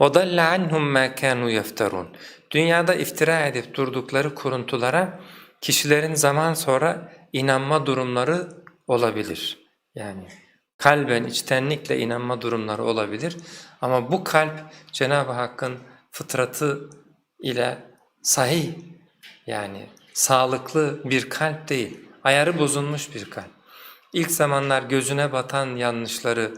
وَضَلَّ عَنْهُمْ مَا كَانُوا يَفْتَرُونَ Dünyada iftira edip durdukları kuruntulara kişilerin zaman sonra inanma durumları olabilir. Yani kalben, içtenlikle inanma durumları olabilir. Ama bu kalp Cenab-ı Hakk'ın fıtratı ile sahih yani sağlıklı bir kalp değil, ayarı bozulmuş bir kalp. İlk zamanlar gözüne batan yanlışları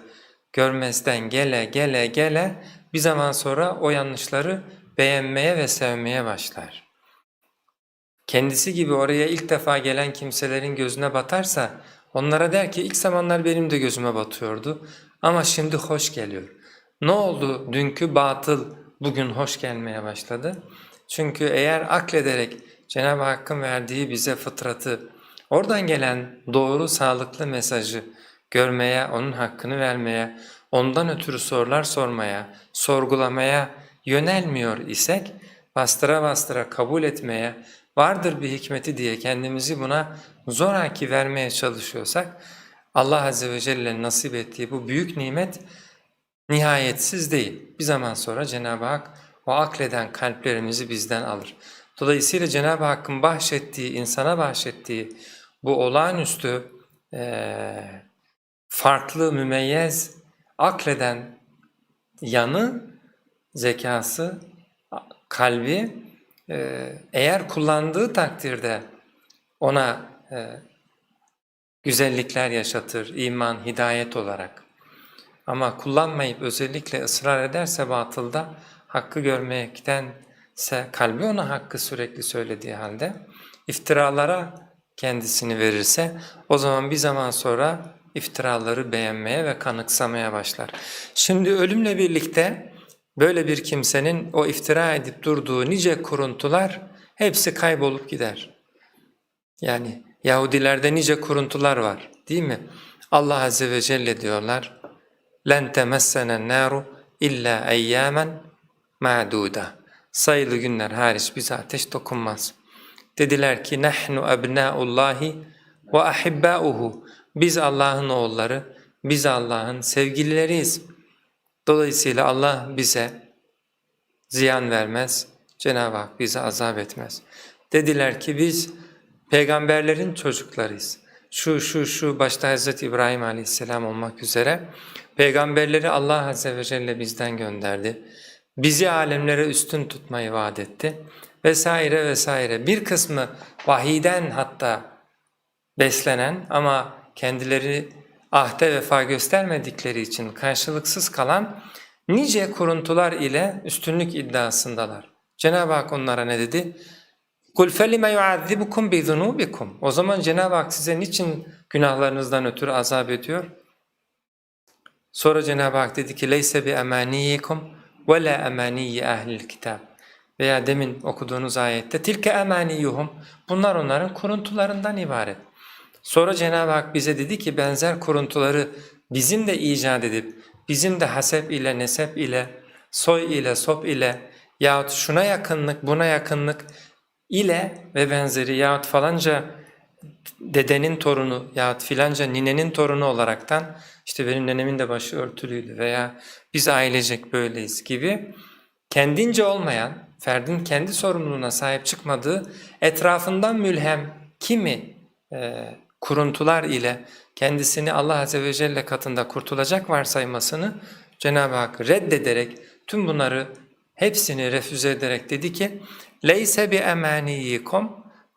görmezden gele gele gele bir zaman sonra o yanlışları beğenmeye ve sevmeye başlar. Kendisi gibi oraya ilk defa gelen kimselerin gözüne batarsa onlara der ki ilk zamanlar benim de gözüme batıyordu ama şimdi hoş geliyor. Ne oldu dünkü batıl bugün hoş gelmeye başladı? Çünkü eğer aklederek Cenab-ı Hakk'ın verdiği bize fıtratı, oradan gelen doğru sağlıklı mesajı görmeye, onun hakkını vermeye, ondan ötürü sorular sormaya, sorgulamaya yönelmiyor isek, bastıra bastıra kabul etmeye, vardır bir hikmeti diye kendimizi buna zoraki vermeye çalışıyorsak, Allah Azze ve Celle'nin nasip ettiği bu büyük nimet nihayetsiz değil. Bir zaman sonra Cenab-ı Hak o akleden kalplerimizi bizden alır. Dolayısıyla Cenab-ı Hakk'ın bahşettiği, insana bahşettiği bu olağanüstü eee farklı, mümeyyez, akleden yanı, zekası, kalbi e, eğer kullandığı takdirde ona e, güzellikler yaşatır, iman, hidayet olarak. Ama kullanmayıp özellikle ısrar ederse batılda hakkı görmektense kalbi ona hakkı sürekli söylediği halde iftiralara kendisini verirse o zaman bir zaman sonra iftiraları beğenmeye ve kanıksamaya başlar. Şimdi ölümle birlikte böyle bir kimsenin o iftira edip durduğu nice kuruntular hepsi kaybolup gider. Yani Yahudilerde nice kuruntular var değil mi? Allah Azze ve Celle diyorlar لَنْ تَمَسَّنَ النَّارُ اِلَّا اَيَّامًا مَعْدُودًا Sayılı günler hariç bize ateş dokunmaz. Dediler ki نَحْنُ أَبْنَاءُ اللّٰهِ وَأَحِبَّاؤُهُ biz Allah'ın oğulları, biz Allah'ın sevgilileriyiz. Dolayısıyla Allah bize ziyan vermez, Cenab-ı Hak bize azap etmez. Dediler ki biz peygamberlerin çocuklarıyız. Şu şu şu başta Hz. İbrahim aleyhisselam olmak üzere peygamberleri Allah azze ve celle bizden gönderdi. Bizi alemlere üstün tutmayı vaat etti vesaire vesaire. Bir kısmı vahiden hatta beslenen ama kendileri ahde vefa göstermedikleri için karşılıksız kalan nice kuruntular ile üstünlük iddiasındalar. Cenab-ı Hak onlara ne dedi? قُلْ فَلِمَ يُعَذِّبُكُمْ بِذُنُوبِكُمْ O zaman Cenab-ı Hak size niçin günahlarınızdan ötürü azap ediyor? Sonra Cenab-ı Hak dedi ki لَيْسَ بِأَمَانِيِّكُمْ وَلَا أَمَانِيِّ اَهْلِ الْكِتَابِ Veya demin okuduğunuz ayette tilke emaniyuhum bunlar onların kuruntularından ibaret. Sonra Cenab-ı Hak bize dedi ki benzer kuruntuları bizim de icat edip bizim de hasep ile nesep ile soy ile sop ile yahut şuna yakınlık buna yakınlık ile ve benzeri yahut falanca dedenin torunu yahut filanca ninenin torunu olaraktan işte benim nenemin de başı örtülüydü veya biz ailecek böyleyiz gibi kendince olmayan, ferdin kendi sorumluluğuna sahip çıkmadığı etrafından mülhem kimi e, kuruntular ile kendisini Allah Azze ve Celle katında kurtulacak varsaymasını Cenab-ı Hak reddederek tüm bunları hepsini refüze ederek dedi ki leyse bi emaniyikum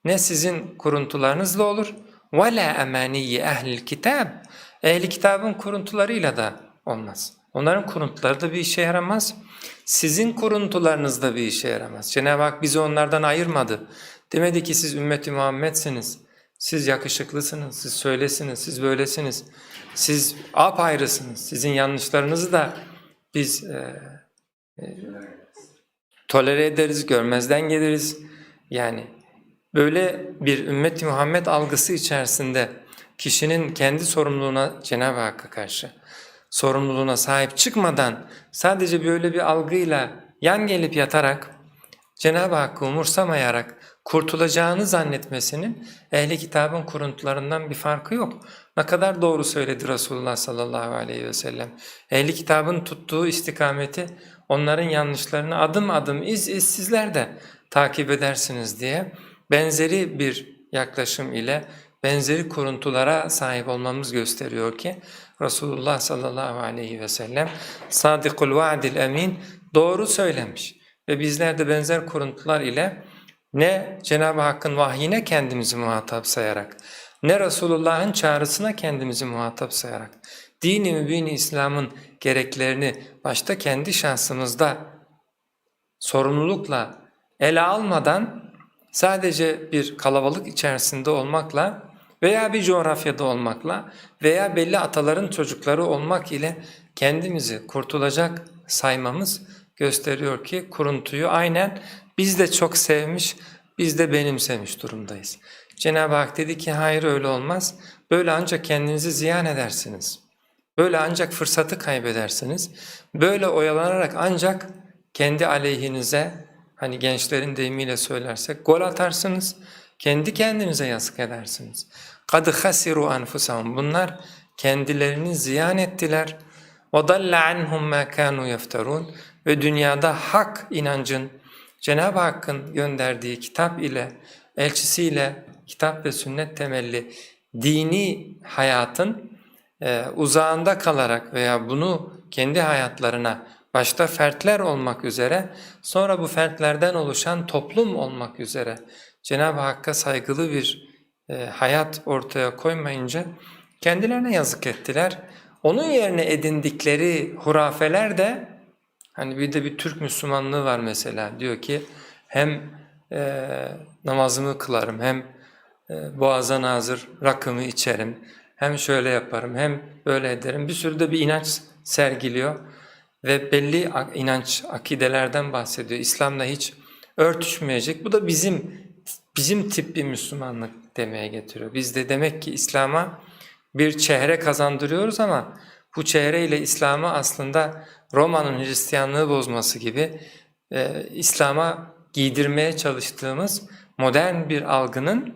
ne sizin kuruntularınızla olur ve la emaniyi ehlil kitab ehli kitabın kuruntularıyla da olmaz. Onların kuruntuları da bir işe yaramaz. Sizin kuruntularınız da bir işe yaramaz. Cenab-ı Hak bizi onlardan ayırmadı. Demedi ki siz ümmeti Muhammed'siniz. Siz yakışıklısınız, siz söylesiniz, siz böylesiniz. Siz apayrısınız. Sizin yanlışlarınızı da biz e, e, tolere ederiz, görmezden geliriz. Yani böyle bir ümmet Muhammed algısı içerisinde kişinin kendi sorumluluğuna Cenab-ı Hakk'a karşı sorumluluğuna sahip çıkmadan sadece böyle bir algıyla yan gelip yatarak Cenab-ı Hakk'ı umursamayarak kurtulacağını zannetmesinin ehli kitabın kuruntularından bir farkı yok. Ne kadar doğru söyledi Resulullah sallallahu aleyhi ve sellem. Ehli kitabın tuttuğu istikameti onların yanlışlarını adım adım iz iz sizler de takip edersiniz diye benzeri bir yaklaşım ile benzeri kuruntulara sahip olmamız gösteriyor ki Resulullah sallallahu aleyhi ve sellem sadikul vaadil emin doğru söylemiş ve bizler de benzer kuruntular ile ne Cenab-ı Hakk'ın vahyine kendimizi muhatap sayarak ne Resulullah'ın çağrısına kendimizi muhatap sayarak dini mübini İslam'ın gereklerini başta kendi şahsımızda sorumlulukla ele almadan sadece bir kalabalık içerisinde olmakla veya bir coğrafyada olmakla veya belli ataların çocukları olmak ile kendimizi kurtulacak saymamız gösteriyor ki kuruntuyu aynen biz de çok sevmiş, biz de benimsemiş durumdayız. Cenab-ı Hak dedi ki hayır öyle olmaz, böyle ancak kendinizi ziyan edersiniz. Böyle ancak fırsatı kaybedersiniz. Böyle oyalanarak ancak kendi aleyhinize hani gençlerin deyimiyle söylersek gol atarsınız. Kendi kendinize yazık edersiniz. قَدْ خَسِرُوا أَنْفُسَهُمْ Bunlar kendilerini ziyan ettiler. وَضَلَّ عَنْهُمْ مَا كَانُوا يَفْتَرُونَ ve dünyada hak inancın, Cenab-ı Hakk'ın gönderdiği kitap ile, elçisiyle, kitap ve sünnet temelli dini hayatın e, uzağında kalarak veya bunu kendi hayatlarına başta fertler olmak üzere sonra bu fertlerden oluşan toplum olmak üzere Cenab-ı Hakk'a saygılı bir e, hayat ortaya koymayınca kendilerine yazık ettiler. Onun yerine edindikleri hurafeler de hani bir de bir Türk Müslümanlığı var mesela diyor ki hem e, namazımı kılarım hem e, boğaza nazır rakımı içerim hem şöyle yaparım hem böyle ederim bir sürü de bir inanç sergiliyor ve belli inanç akidelerden bahsediyor. İslam'la hiç örtüşmeyecek. Bu da bizim bizim tip bir Müslümanlık demeye getiriyor. Biz de demek ki İslam'a bir çehre kazandırıyoruz ama bu çehre ile İslam'ı aslında Roma'nın Hristiyanlığı bozması gibi e, İslam'a giydirmeye çalıştığımız modern bir algının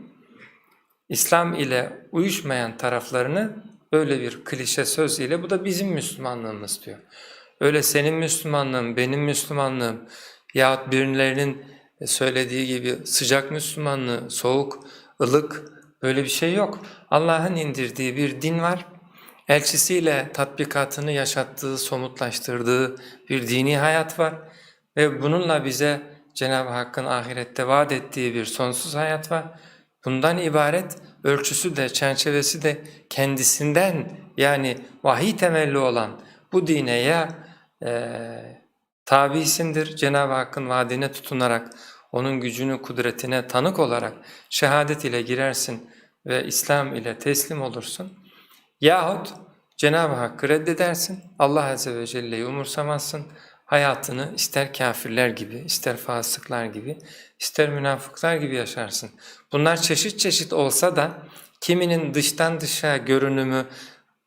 İslam ile uyuşmayan taraflarını böyle bir klişe söz ile bu da bizim Müslümanlığımız diyor. Öyle senin Müslümanlığın, benim Müslümanlığım yahut birilerinin söylediği gibi sıcak Müslümanlığı, soğuk, ılık böyle bir şey yok. Allah'ın indirdiği bir din var. Elçisiyle tatbikatını yaşattığı, somutlaştırdığı bir dini hayat var. Ve bununla bize Cenab-ı Hakk'ın ahirette vaat ettiği bir sonsuz hayat var. Bundan ibaret ölçüsü de çerçevesi de kendisinden yani vahiy temelli olan bu dine ya e, tabisindir Cenab-ı Hakk'ın vaadine tutunarak onun gücünü kudretine tanık olarak şehadet ile girersin ve İslam ile teslim olursun. Yahut Cenab-ı Hakk'ı reddedersin, Allah Azze ve Celle'yi umursamazsın, hayatını ister kafirler gibi, ister fasıklar gibi, ister münafıklar gibi yaşarsın. Bunlar çeşit çeşit olsa da kiminin dıştan dışa görünümü,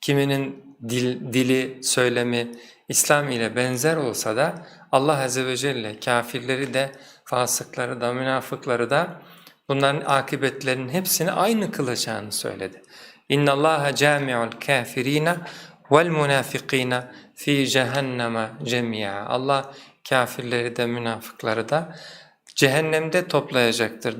kiminin dil, dili, söylemi İslam ile benzer olsa da Allah Azze ve Celle kafirleri de, fasıkları da, münafıkları da bunların akıbetlerinin hepsini aynı kılacağını söyledi. İnna Allaha cami'ul kafirina vel munafikina fi cehenneme cemi'a. Allah kafirleri de münafıkları da cehennemde toplayacaktır.